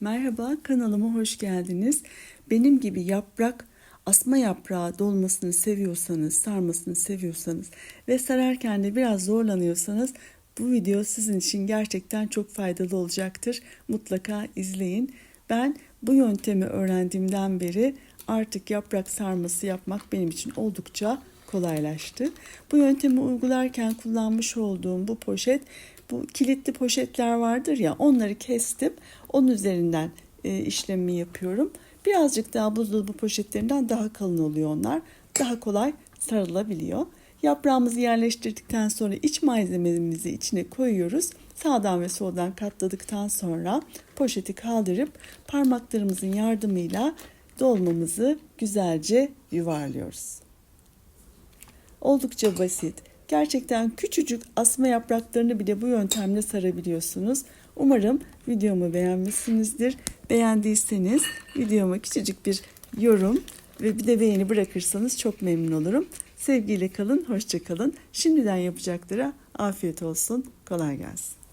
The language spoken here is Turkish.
Merhaba kanalıma hoş geldiniz. Benim gibi yaprak asma yaprağı dolmasını seviyorsanız, sarmasını seviyorsanız ve sararken de biraz zorlanıyorsanız bu video sizin için gerçekten çok faydalı olacaktır. Mutlaka izleyin. Ben bu yöntemi öğrendiğimden beri artık yaprak sarması yapmak benim için oldukça kolaylaştı. Bu yöntemi uygularken kullanmış olduğum bu poşet bu kilitli poşetler vardır ya onları kestim. Onun üzerinden e, işlemi yapıyorum. Birazcık daha buzdolabı poşetlerinden daha kalın oluyor onlar. Daha kolay sarılabiliyor. Yaprağımızı yerleştirdikten sonra iç malzememizi içine koyuyoruz. Sağdan ve soldan katladıktan sonra poşeti kaldırıp parmaklarımızın yardımıyla dolmamızı güzelce yuvarlıyoruz. Oldukça basit. Gerçekten küçücük asma yapraklarını bile bu yöntemle sarabiliyorsunuz. Umarım videomu beğenmişsinizdir. Beğendiyseniz videoma küçücük bir yorum ve bir de beğeni bırakırsanız çok memnun olurum. Sevgiyle kalın, hoşça kalın. Şimdiden yapacaklara afiyet olsun. Kolay gelsin.